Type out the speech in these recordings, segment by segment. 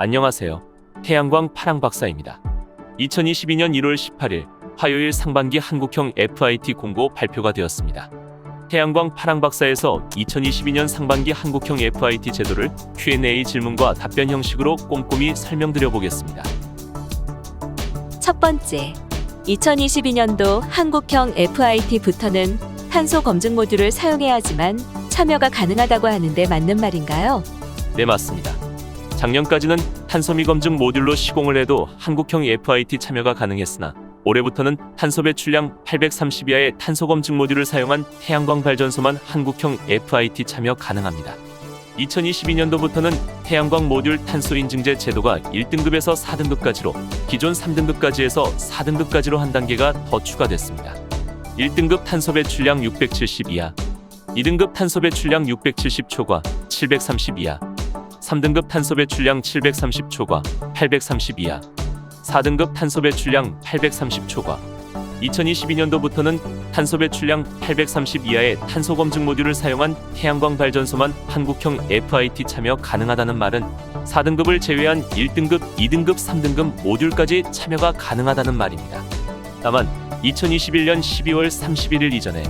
안녕하세요. 태양광 파랑 박사입니다. 2022년 1월 18일 화요일 상반기 한국형 FIT 공고 발표가 되었습니다. 태양광 파랑 박사에서 2022년 상반기 한국형 FIT 제도를 Q&A 질문과 답변 형식으로 꼼꼼히 설명드려 보겠습니다. 첫 번째, 2022년도 한국형 FIT부터는 탄소 검증 모듈을 사용해야 하지만 참여가 가능하다고 하는데 맞는 말인가요? 네, 맞습니다. 작년까지는 탄소미 검증 모듈로 시공을 해도 한국형 FIT 참여가 가능했으나 올해부터는 탄소 배출량 830 이하의 탄소 검증 모듈을 사용한 태양광 발전소만 한국형 FIT 참여 가능합니다. 2022년도부터는 태양광 모듈 탄소 인증제 제도가 1등급에서 4등급까지로 기존 3등급까지에서 4등급까지로 한 단계가 더 추가됐습니다. 1등급 탄소 배출량 670 이하, 2등급 탄소 배출량 670 초과 730 이하, 3등급 탄소 배출량 730 초과 830 이하, 4등급 탄소 배출량 830 초과. 2022년도부터는 탄소 배출량 830 이하의 탄소 검증 모듈을 사용한 태양광 발전소만 한국형 FIT 참여 가능하다는 말은 4등급을 제외한 1등급, 2등급, 3등급 모듈까지 참여가 가능하다는 말입니다. 다만 2021년 12월 31일 이전에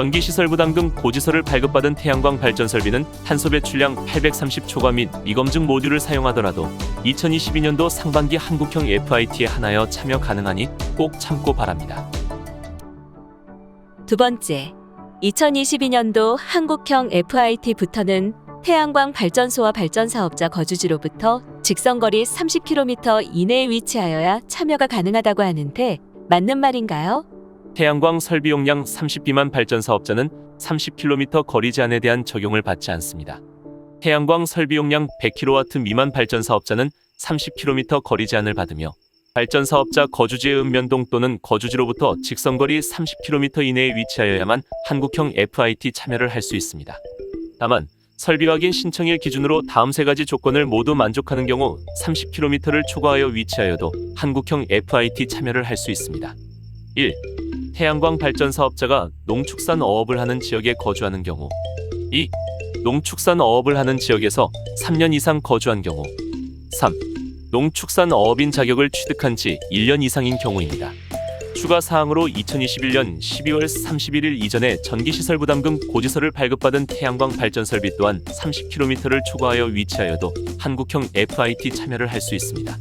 전기시설 부담금 고지서를 발급받은 태양광 발전 설비는 탄소 배출량 830 초과 및 미검증 모듈을 사용하더라도 2022년도 상반기 한국형 FIT에 하나여 참여 가능하니 꼭 참고 바랍니다. 두 번째, 2022년도 한국형 FIT부터는 태양광 발전소와 발전 사업자 거주지로부터 직선거리 30km 이내에 위치하여야 참여가 가능하다고 하는데 맞는 말인가요? 태양광 설비 용량 30 비만 발전 사업자는 30km 거리 제한에 대한 적용을 받지 않습니다. 태양광 설비 용량 100kW 미만 발전 사업자는 30km 거리 제한을 받으며 발전 사업자 거주지의 읍면동 또는 거주지로부터 직선거리 30km 이내에 위치하여야만 한국형 FIT 참여를 할 수 있습니다. 다만 설비 확인 신청일 기준으로 다음 세 가지 조건을 모두 만족하는 경우 30km를 초과하여 위치하여도 한국형 FIT 참여를 할 수 있습니다. 1. 태양광 발전 사업자가 농축산 어업을 하는 지역에 거주하는 경우 2. 농축산 어업을 하는 지역에서 3년 이상 거주한 경우 3. 농축산 어업인 자격을 취득한 지 1년 이상인 경우입니다. 추가 사항으로 2021년 12월 31일 이전에 전기시설 부담금 고지서를 발급받은 태양광 발전 설비 또한 30km를 초과하여 위치하여도 한국형 FIT 참여를 할 수 있습니다.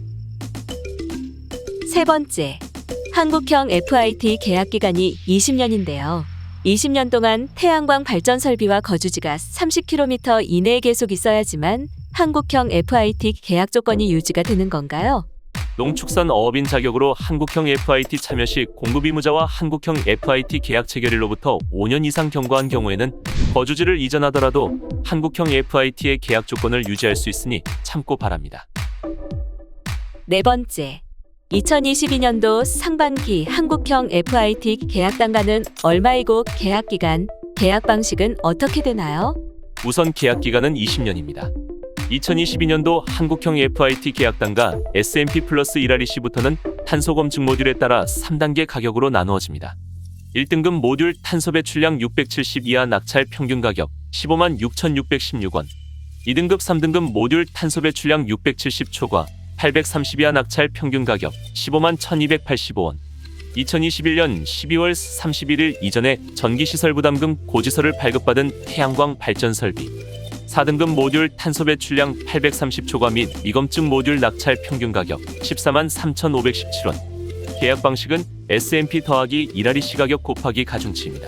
세 번째, 한국형 FIT 계약 기간이 20년인데요. 20년 동안 태양광 발전 설비와 거주지가 30km 이내에 계속 있어야지만 한국형 FIT 계약 조건이 유지가 되는 건가요? 농축산 어업인 자격으로 한국형 FIT 참여 시 공급 의무자와 한국형 FIT 계약 체결일로부터 5년 이상 경과한 경우에는 거주지를 이전하더라도 한국형 FIT의 계약 조건을 유지할 수 있으니 참고 바랍니다. 네 번째, 2022년도 상반기 한국형 FIT 계약 단가는 얼마이고 계약 기간, 계약 방식은 어떻게 되나요? 우선 계약 기간은 20년입니다. 2022년도 한국형 FIT 계약 단가 S&P 플러스 1REC부터는 탄소 검 증 모듈에 따라 3단계 가격으로 나누어집니다. 1등급 모듈 탄소 배출량 670 이하 낙찰 평균 가격 15만 6,616원. 2등급 3등급 모듈 탄소 배출량 670 초과 830 이하 낙찰 평균 가격 15만 1,285원. 2021년 12월 31일 이전에 전기시설 부담금 고지서를 발급받은 태양광 발전 설비 4등급 모듈 탄소 배출량 830 초과 및 미검증 모듈 낙찰 평균 가격 14만 3,517원. 계약 방식은 S&P 더하기 1REC 가격 곱하기 가중치입니다.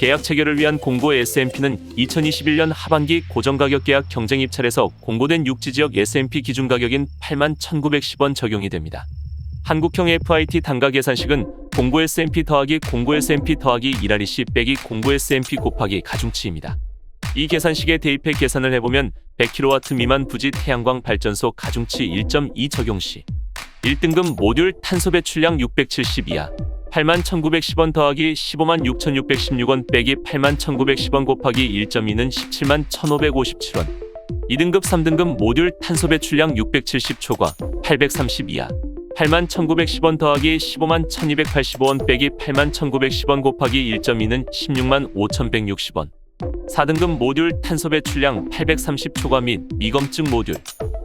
계약 체결을 위한 공고 S&P는 2021년 하반기 고정가격 계약 경쟁 입찰에서 공고된 육지 지역 S&P 기준 가격인 8만 1,910원 적용이 됩니다. 한국형 FIT 단가 계산식은 공고 S&P 더하기 공고 S&P 더하기 1REC 빼기 공고 S&P 곱하기 가중치입니다. 이 계산식에 대입해 계산을 해보면 100kW 미만 부지 태양광 발전소 가중치 1.2 적용 시 1등급 모듈 탄소 배출량 670 이하 8만 1910원 더하기 15만 6616원 빼기 8만 1910원 곱하기 1.2는 17만 1557원. 2등급 3등급 모듈 탄소 배출량 670 초과 830 이하 8만 1910원 더하기 15만 1285원 빼기 8만 1910원 곱하기 1.2는 16만 5160원. 4등급 모듈 탄소 배출량 830 초과 및 미검증 모듈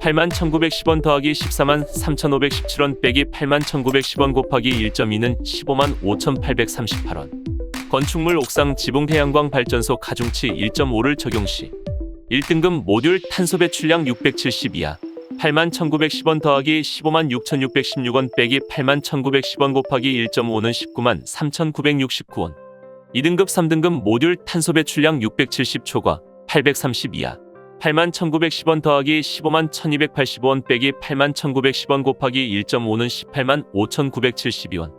8만 1910원 더하기 14만 3517원 빼기 8만 1910원 곱하기 1.2는 15만 5838원. 건축물 옥상 지붕 태양광 발전소 가중치 1.5를 적용 시 1등급 모듈 탄소 배출량 672야. 8만 1910원 더하기 15만 6616원 빼기 8만 1910원 곱하기 1.5는 19만 3969원. 2등급 3등급 모듈 탄소 배출량 670 초과 832야 8만 1910원 더하기 15만 1285원 빼기 8만 1910원 곱하기 1.5는 18만 5972원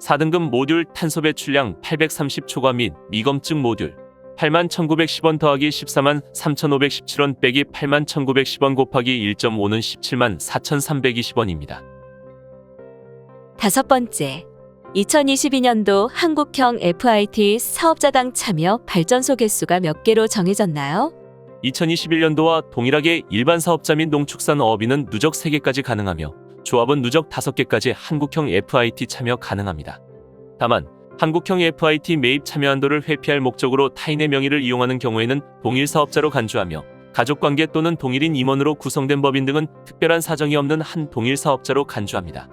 4등급 모듈 탄소 배출량 830초과 및 미검증 모듈 8만 1910원 더하기 14만 3517원 빼기 8만 1910원 곱하기 1.5는 17만 4320원입니다. 다섯 번째, 2022년도 한국형 FIT 사업자당 참여 발전소 개수가 몇 개로 정해졌나요? 2021년도와 동일하게 일반 사업자 및 농축산 어업인은 누적 3개까지 가능하며 조합은 누적 5개까지 한국형 FIT 참여 가능합니다. 다만 한국형 FIT 매입 참여 한도를 회피할 목적으로 타인의 명의를 이용하는 경우에는 동일 사업자로 간주하며 가족관계 또는 동일인 임원으로 구성된 법인 등은 특별한 사정이 없는 한 동일 사업자로 간주합니다.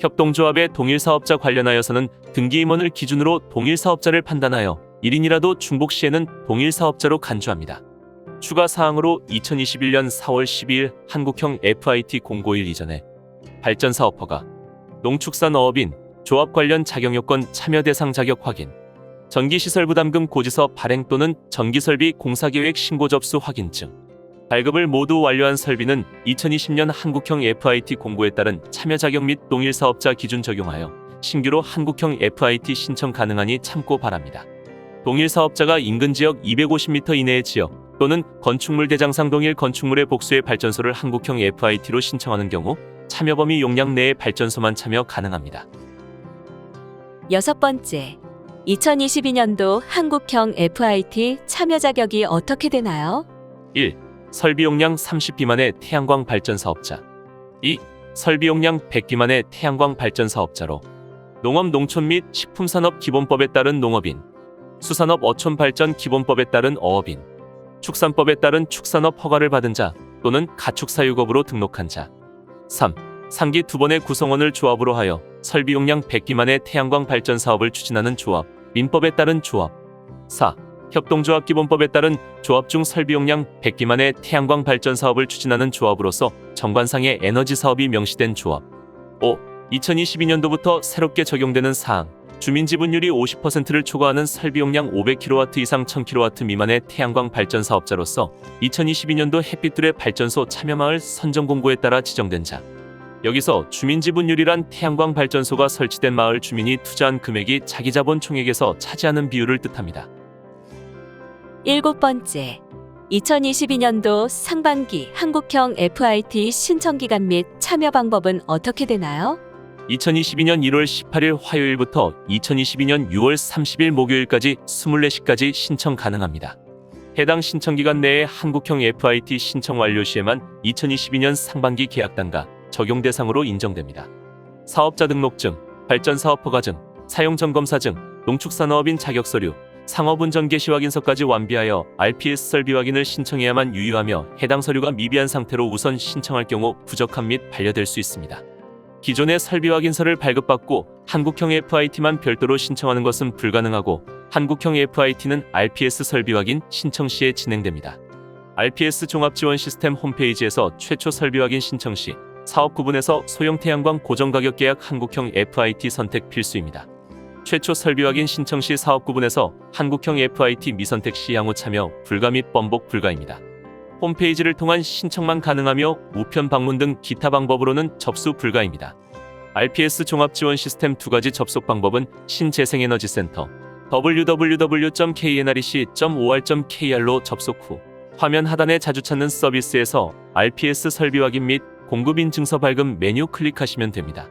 협동조합의 동일 사업자 관련하여서는 등기 임원을 기준으로 동일 사업자를 판단하여 1인이라도 중복 시에는 동일 사업자로 간주합니다. 추가 사항으로 2021년 4월 12일 한국형 FIT 공고일 이전에 발전 사업허가, 농축산 어업인, 조합 관련 자격 요건 참여 대상 자격 확인, 전기시설 부담금 고지서 발행 또는 전기설비 공사계획 신고 접수 확인증, 발급을 모두 완료한 설비는 2020년 한국형 FIT 공고에 따른 참여 자격 및 동일 사업자 기준 적용하여 신규로 한국형 FIT 신청 가능하니 참고 바랍니다. 동일 사업자가 인근 지역 250m 이내의 지역 또는 건축물 대장 상 동일 건축물의 복수의 발전소를 한국형 FIT로 신청하는 경우 참여 범위 용량 내의 발전소만 참여 가능합니다. 여섯 번째, 2022년도 한국형 FIT 참여 자격이 어떻게 되나요? 1. 설비 용량 30 미만의 태양광 발전 사업자. 2. 설비 용량 100 미만의 태양광 발전 사업자로 농업 농촌 및 식품산업 기본법에 따른 농업인, 수산업 어촌 발전 기본법에 따른 어업인, 축산법에 따른 축산업 허가를 받은 자 또는 가축 사육업으로 등록한 자. 3. 3기 두 번의 구성원을 조합으로 하여 설비 용량 100 미만의 태양광 발전 사업을 추진하는 조합, 민법에 따른 조합. 4. 협동조합 기본법에 따른 조합 중 설비 용량 100 미만의 태양광 발전 사업을 추진하는 조합으로서 정관상의 에너지 사업이 명시된 조합. 5. 2022년도부터 새롭게 적용되는 사항. 주민 지분율이 50%를 초과하는 설비 용량 500kW 이상 1000kW 미만의 태양광 발전 사업자로서 2022년도 햇빛들의 발전소 참여마을 선정 공고에 따라 지정된 자. 여기서 주민 지분율이란 태양광 발전소가 설치된 마을 주민이 투자한 금액이 자기 자본 총액에서 차지하는 비율을 뜻합니다. 일곱 번째, 2022년도 상반기 한국형 FIT 신청 기간 및 참여 방법은 어떻게 되나요? 2022년 1월 18일 화요일부터 2022년 6월 30일 목요일까지 24시까지 신청 가능합니다. 해당 신청 기간 내에 한국형 FIT 신청 완료 시에만 2022년 상반기 계약 단가 적용 대상으로 인정됩니다. 사업자 등록증, 발전사업 허가증, 사용점검사증, 농축산업인 자격서류, 상업운전 개시 확인서까지 완비하여 RPS 설비 확인을 신청해야만 유효하며 해당 서류가 미비한 상태로 우선 신청할 경우 부적합 및 반려될 수 있습니다. 기존의 설비 확인서를 발급받고 한국형 FIT만 별도로 신청하는 것은 불가능하고 한국형 FIT는 RPS 설비 확인 신청 시에 진행됩니다. RPS 종합 지원 시스템 홈페이지에서 최초 설비 확인 신청 시 사업 구분에서 소형 태양광 고정 가격 계약 한국형 FIT 선택 필수입니다. 최초 설비 확인 신청 시 사업 구분에서 한국형 FIT 미선택 시 양호 참여 불가 및 번복 불가입니다. 홈페이지를 통한 신청만 가능하며 우편 방문 등 기타 방법으로는 접수 불가입니다. RPS 종합 지원 시스템 두 가지 접속 방법은 신재생에너지센터 www.knrec.or.kr로 접속 후 화면 하단에 자주 찾는 서비스에서 RPS 설비 확인 및 공급 인 증서 발급 메뉴 클릭하시면 됩니다.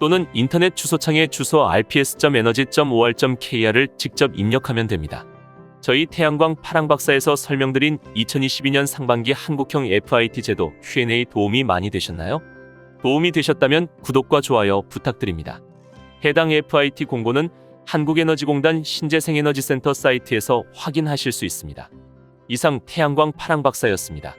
또는 인터넷 주소창에 주소 rps.energy.or.kr을 직접 입력하면 됩니다. 저희 태양광 파랑박사에서 설명드린 2022년 상반기 한국형 FIT 제도 Q&A 도움이 많이 되셨나요? 도움이 되셨다면 구독과 좋아요 부탁드립니다. 해당 FIT 공고는 한국에너지공단 신재생에너지센터 사이트에서 확인하실 수 있습니다. 이상 태양광 파랑박사였습니다.